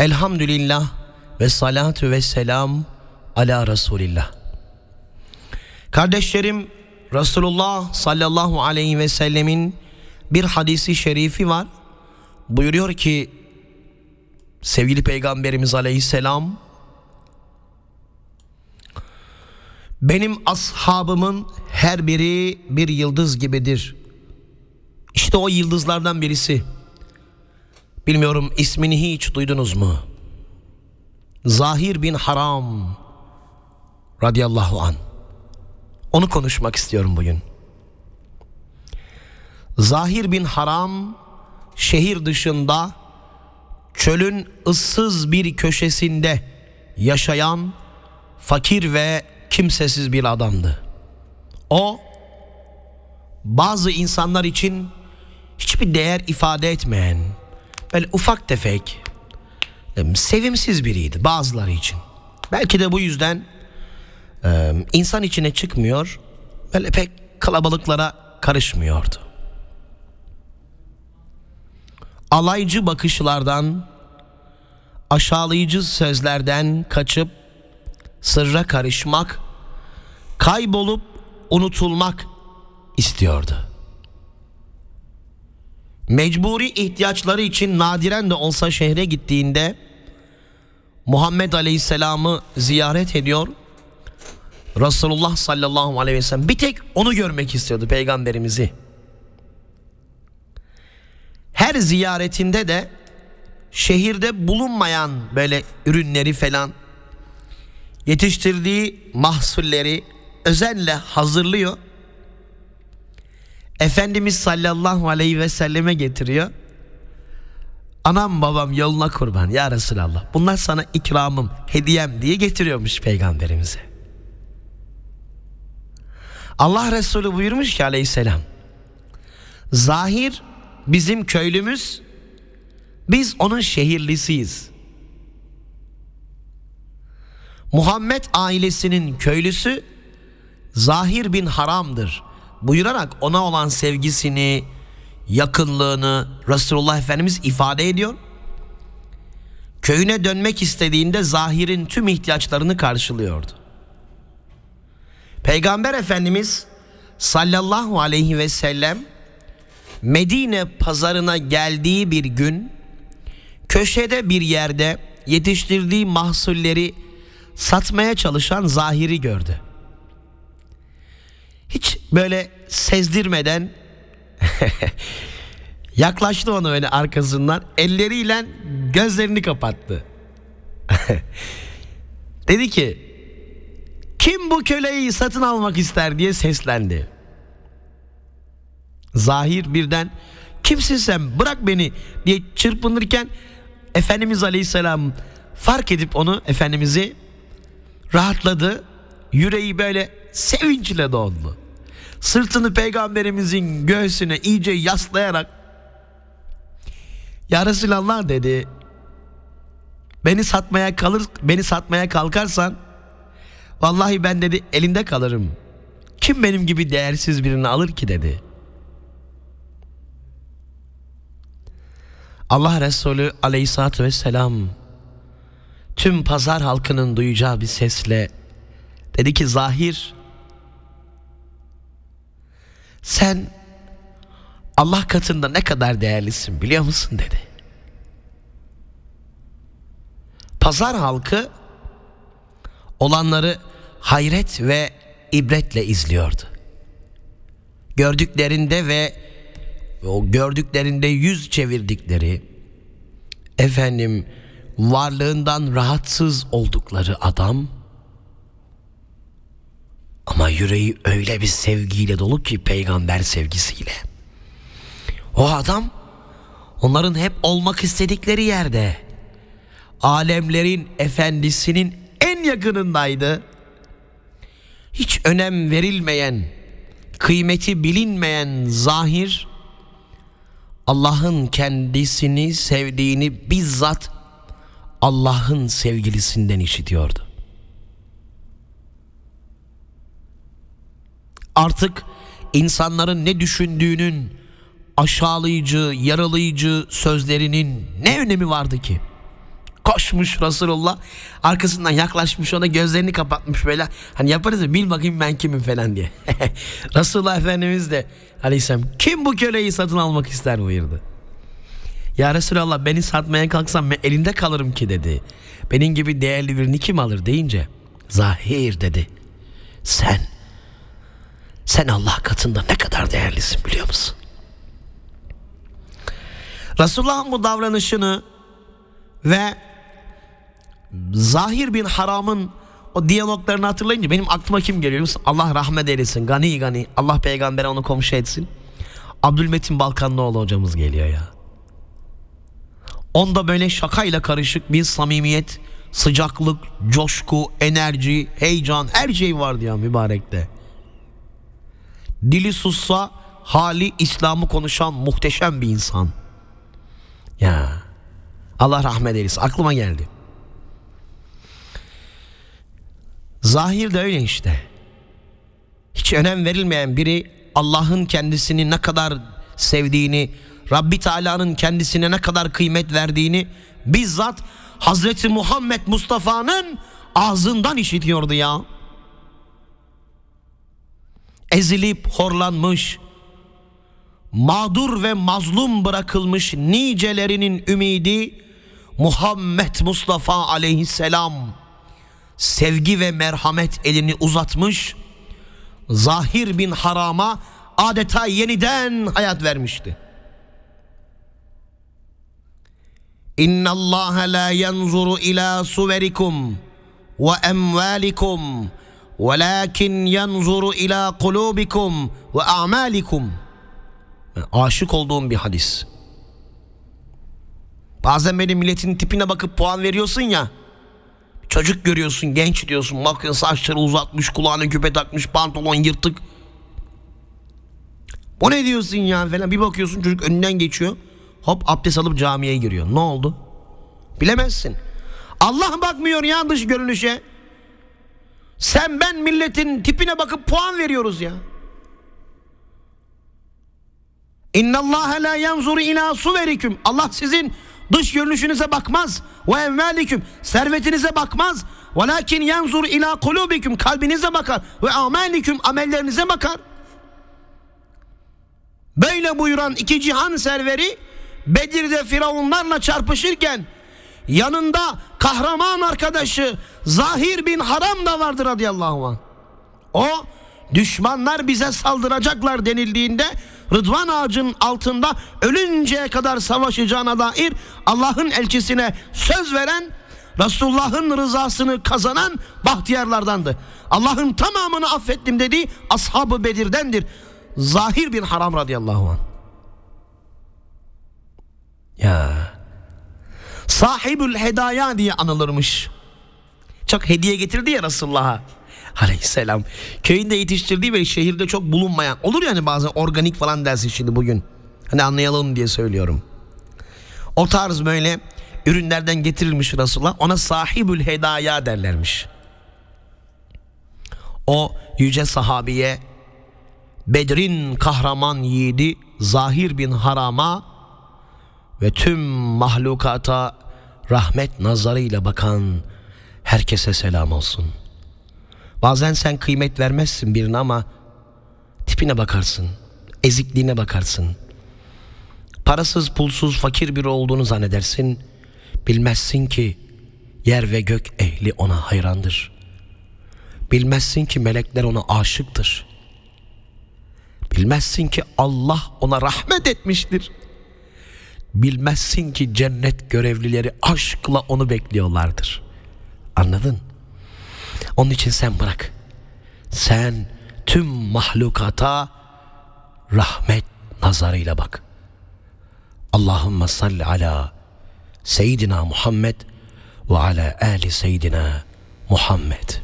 Elhamdülillah ve salatu ve selam ala Resulillah. Kardeşlerim Resulullah sallallahu aleyhi ve sellemin bir hadisi şerifi var. Buyuruyor ki sevgili peygamberimiz aleyhisselam benim ashabımın her biri bir yıldız gibidir. İşte o yıldızlardan birisi. Bilmiyorum ismini hiç duydunuz mu? Zahir bin Haram radıyallahu an. Onu konuşmak istiyorum bugün. Zahir bin Haram şehir dışında çölün ıssız bir köşesinde yaşayan fakir ve kimsesiz bir adamdı. O bazı insanlar için hiçbir değer ifade etmeyen, böyle ufak tefek, em, sevimsiz biriydi bazıları için. Belki de bu yüzden em, insan içine çıkmıyor, böyle pek kalabalıklara karışmıyordu. Alaycı bakışlardan, aşağılayıcı sözlerden kaçıp sırra karışmak, kaybolup unutulmak istiyordu. Mecburi ihtiyaçları için nadiren de olsa şehre gittiğinde Muhammed Aleyhisselam'ı ziyaret ediyor. Resulullah sallallahu aleyhi ve sellem bir tek onu görmek istiyordu peygamberimizi. Her ziyaretinde de şehirde bulunmayan böyle ürünleri falan yetiştirdiği mahsulleri özenle hazırlıyor. Efendimiz sallallahu aleyhi ve selleme getiriyor. Anam babam yoluna kurban ya Resulallah. Bunlar sana ikramım, hediyem diye getiriyormuş peygamberimize. Allah Resulü buyurmuş ki aleyhisselam. Zahir bizim köylümüz, biz onun şehirlisiyiz. Muhammed ailesinin köylüsü Zahir bin Haram'dır buyurarak ona olan sevgisini, yakınlığını Resulullah Efendimiz ifade ediyor. Köyüne dönmek istediğinde Zahir'in tüm ihtiyaçlarını karşılıyordu. Peygamber Efendimiz sallallahu aleyhi ve sellem Medine pazarına geldiği bir gün köşede bir yerde yetiştirdiği mahsulleri satmaya çalışan Zahir'i gördü. Hiç böyle sezdirmeden yaklaştı ona öyle arkasından elleriyle gözlerini kapattı. Dedi ki kim bu köleyi satın almak ister diye seslendi. Zahir birden kimsin sen bırak beni diye çırpınırken Efendimiz Aleyhisselam fark edip onu Efendimiz'i rahatladı. Yüreği böyle sevinçle doldu. Sırtını peygamberimizin göğsüne iyice yaslayarak Ya Resulallah dedi. Beni satmaya kalır beni satmaya kalkarsan vallahi ben dedi elinde kalırım. Kim benim gibi değersiz birini alır ki dedi. Allah Resulü aleyhissalatü vesselam tüm pazar halkının duyacağı bir sesle dedi ki Zahir sen Allah katında ne kadar değerlisin biliyor musun dedi. Pazar halkı olanları hayret ve ibretle izliyordu. Gördüklerinde ve o gördüklerinde yüz çevirdikleri efendim varlığından rahatsız oldukları adam ama yüreği öyle bir sevgiyle dolu ki peygamber sevgisiyle. O adam onların hep olmak istedikleri yerde alemlerin efendisinin en yakınındaydı. Hiç önem verilmeyen, kıymeti bilinmeyen zahir Allah'ın kendisini sevdiğini bizzat Allah'ın sevgilisinden işitiyordu. Artık insanların ne düşündüğünün aşağılayıcı, yaralayıcı sözlerinin ne önemi vardı ki? Koşmuş Resulullah. Arkasından yaklaşmış ona gözlerini kapatmış böyle. Hani yaparız ya bil bakayım ben kimim falan diye. Resulullah Efendimiz de aleyhisselam kim bu köleyi satın almak ister buyurdu. Ya Resulallah beni satmaya kalksam ben elinde kalırım ki dedi. Benim gibi değerli birini kim alır deyince Zahir dedi. Sen sen Allah katında ne kadar değerlisin biliyor musun? Resulullah'ın bu davranışını ve Zahir bin Haram'ın o diyaloglarını hatırlayınca benim aklıma kim geliyor? musun? Allah rahmet eylesin. Gani gani. Allah peygambere onu komşu etsin. Abdülmetin Balkanlıoğlu hocamız geliyor ya. Onda böyle şakayla karışık bir samimiyet, sıcaklık, coşku, enerji, heyecan her şey vardı ya mübarekte. Dili sussa hali İslam'ı konuşan muhteşem bir insan. Ya Allah rahmet eylesin aklıma geldi. Zahir de öyle işte. Hiç önem verilmeyen biri Allah'ın kendisini ne kadar sevdiğini, Rabbi Teala'nın kendisine ne kadar kıymet verdiğini bizzat Hazreti Muhammed Mustafa'nın ağzından işitiyordu ya. Ezilip horlanmış, mağdur ve mazlum bırakılmış nicelerinin ümidi Muhammed Mustafa aleyhisselam sevgi ve merhamet elini uzatmış, Zahir bin Haram'a adeta yeniden hayat vermişti. İnna Allah la yanzuru ila suverikum ve emvalikum yanzuru ila kulubikum ve a'malikum. Aşık olduğum bir hadis. Bazen benim milletin tipine bakıp puan veriyorsun ya. Çocuk görüyorsun genç diyorsun bakıyorsun saçları uzatmış kulağına küpe takmış pantolon yırtık. O ne diyorsun ya falan bir bakıyorsun çocuk önünden geçiyor. Hop abdest alıp camiye giriyor. Ne oldu? Bilemezsin. Allah bakmıyor ya dış görünüşe. Sen ben milletin tipine bakıp puan veriyoruz ya. İnna Allah la yanzuru ila suverikum. Allah sizin dış görünüşünüze bakmaz. Ve evveliküm servetinize bakmaz. Velakin yanzur ila kulubikum kalbinize bakar ve amelikum amellerinize bakar. Böyle buyuran iki cihan serveri Bedir'de firavunlarla çarpışırken yanında kahraman arkadaşı Zahir bin Haram da vardır radıyallahu anh. O düşmanlar bize saldıracaklar denildiğinde Rıdvan ağacının altında ölünceye kadar savaşacağına dair Allah'ın elçisine söz veren Resulullah'ın rızasını kazanan bahtiyarlardandı. Allah'ın tamamını affettim dediği ashab-ı Bedir'dendir. Zahir bin Haram radıyallahu anh. Ya. Sahibül hedaya diye anılırmış. Çok hediye getirdi ya Resulullah'a. Aleyhisselam. Köyünde yetiştirdiği ve şehirde çok bulunmayan. Olur yani bazen organik falan dersin şimdi bugün. Hani anlayalım diye söylüyorum. O tarz böyle ürünlerden getirilmiş Resulullah. Ona sahibül hedaya derlermiş. O yüce sahabiye Bedir'in kahraman yiğidi Zahir bin Haram'a ve tüm mahlukata rahmet nazarıyla bakan herkese selam olsun. Bazen sen kıymet vermezsin birine ama tipine bakarsın, ezikliğine bakarsın. Parasız, pulsuz, fakir biri olduğunu zannedersin. Bilmezsin ki yer ve gök ehli ona hayrandır. Bilmezsin ki melekler ona aşıktır. Bilmezsin ki Allah ona rahmet etmiştir. Bilmezsin ki cennet görevlileri aşkla onu bekliyorlardır. Anladın? Onun için sen bırak. Sen tüm mahlukata rahmet nazarıyla bak. Allahümme salli ala seyyidina Muhammed ve ala ali seyyidina Muhammed.